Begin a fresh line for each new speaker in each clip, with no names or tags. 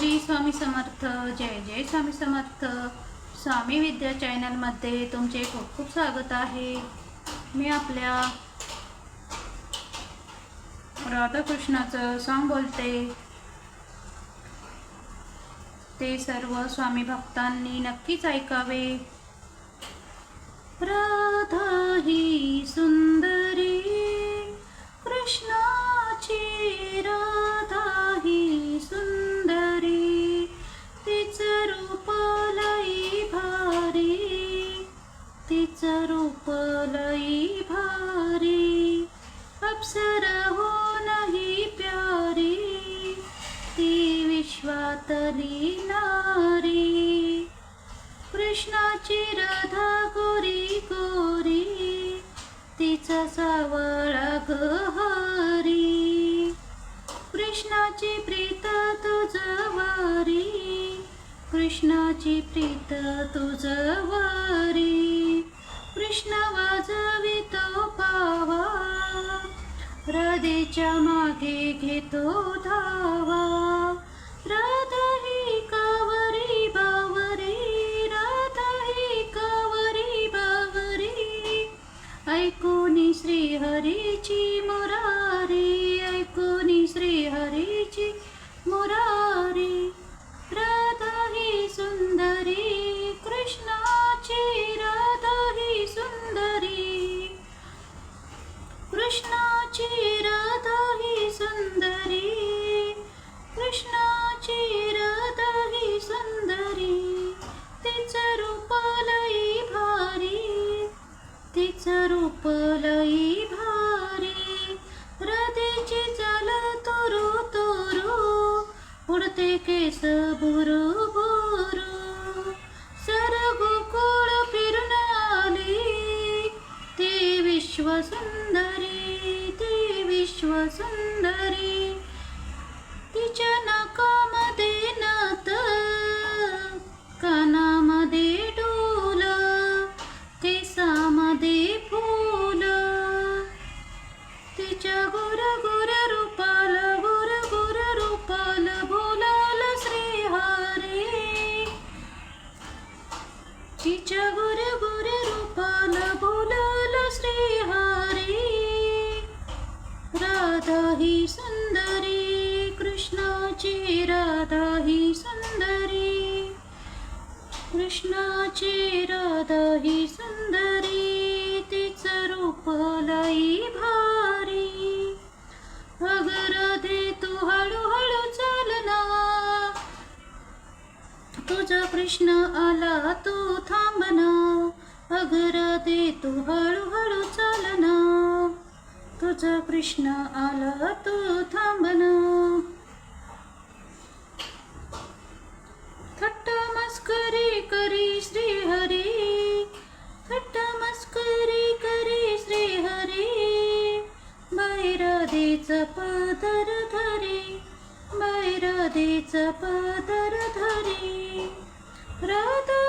श्री स्वामी समर्थ जय जय स्वामी समर्थ. स्वामी विद्या चॅनलमध्ये तुमचे खूप खूप स्वागत आहे. मी आपल्या राधाकृष्णाचं सॉन्ग बोलते. ते सर्व स्वामी भक्तांनी नक्कीच ऐकावे. राधा ही सुंदर विश्वातली नारी. कृष्णाची राधा गोरी. गोरी तिचा सावळा गहरी. कृष्णाची प्रीत तुझवारी कृष्णाची प्रीत तुझवारी कृष्ण वाजवितो पावा राधेच्या मागे घेतो धावा. ऐकुनी श्री हरीची मुरारी ऐकुनी श्री हरीची मुरारी. राधा ही सुंदरी कृष्णाची राधा ही सुंदरी. कृष्णाची राधा ही सुंदरी कृष्णा स्वरूप लई भारी. हृदयची चल तुरु तुरु उडते केस भुरु भुरु. सर गोकुळ फिरून आली ती विश्व सुंदरी ती विश्व ही सुंदरी कृष्णाची राधा ही सुंदरी कृष्णाची राधा ही सुंदरी तिच रूप लई भारी. अगराधे तू हळूहळू चालना तुझा कृष्ण आला तू थांबना. अगराधे तू हळूहळू चालना तुझा कृष्ण आला तू थांबना थट्टा मस्करी करी श्रीहरी थट्टा मस्करी करी श्रीहरी बैराधीचं पदर धरी बैराधीचं पदर धरी. राधा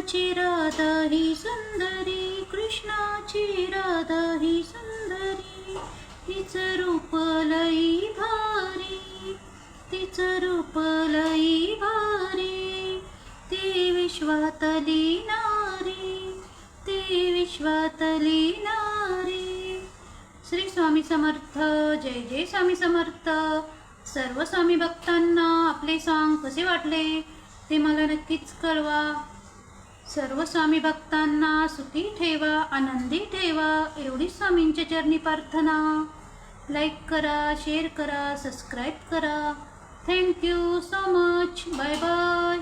कृष्णाची राधा ही सुंदरी कृष्णाची राधा ही सुंदरी तिचं रूप लई भारी तिचं रूप लई भारी ती विश्वातली नारी ती विश्वातली नारी. श्री स्वामी समर्थ जय जय स्वामी समर्थ. सर्व स्वामी भक्तांना आपले सॉन्ग कसे वाटले ते मला नक्कीच कळवा. सर्व स्वामी भक्तांना सुखी ठेवा आनंदी ठेवा. एवढी स्वामींच्या चरणी प्रार्थना. लाईक करा शेअर करा सबस्क्राईब करा. Thank you so much bye bye